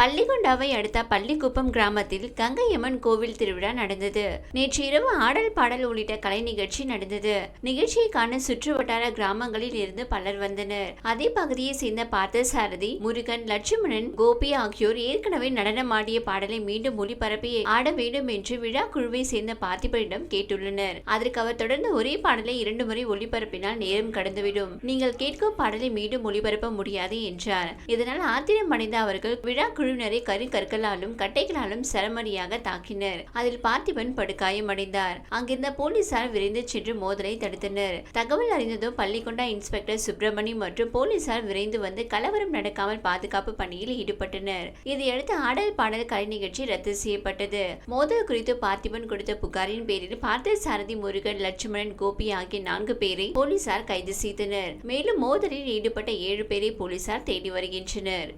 பள்ளிகொண்டாவை அடுத்த பள்ளிக்குப்பம் கிராமத்தில் கங்கையம்மன் கோவில் திருவிழா நடந்தது. நேற்று இரவு ஆடல் பாடல் உள்ளிட்ட கலை நிகழ்ச்சி நடந்தது. நிகழ்ச்சியை காண சுற்று வட்டார கிராமங்களில் இருந்து பலர் வந்தனர். அதே பகுதியை சேர்ந்த பார்த்தசாரதி முருகன் லட்சுமணன் கோபி ஆகியோர் ஏற்கனவே நடனமாடிய பாடலை மீண்டும் ஒளிபரப்பி ஆட வேண்டும் என்று விழா குழுவை சேர்ந்த பார்த்திபனிடம் கேட்டுள்ளனர். அதற்கு அவர் தொடர்ந்து ஒரே பாடலை இரண்டு முறை ஒளிபரப்பினால் நேரம் கடந்துவிடும். நீங்கள் கேட்கும் பாடலை மீண்டும் ஒளிபரப்ப முடியாது என்றார். இதனால் ஆத்திரம் அடைந்த அவர்கள் விழா குழுவினரை கருங்கற்களாலும் கட்டைகளாலும் சரமரியாக தாக்கினர். அதில் பார்த்திபன் படுகாயமடைந்தார். அங்கிருந்த போலீசார் விரைந்து சென்று மோதலை தடுத்தனர். தகவல் அறிந்ததும் பள்ளிக்கொண்டா இன்ஸ்பெக்டர் சுப்பிரமணி மற்றும் போலீசார் விரைந்து வந்து கலவரம் நடக்காமல் பாதுகாப்பு பணியில் ஈடுபட்டனர். இதையடுத்து ஆடல் பாடல் கலை நிகழ்ச்சி ரத்து செய்யப்பட்டது. மோதல் குறித்து பார்த்திபன் கொடுத்த புகாரின் பேரில் பார்த்தசாரதி முருகன் லட்சுமணன் கோபி ஆகிய நான்கு பேரை போலீசார் கைது செய்தனர். மேலும் மோதலில் ஈடுபட்ட ஏழு பேரை போலீசார் தேடி வருகின்றனர்.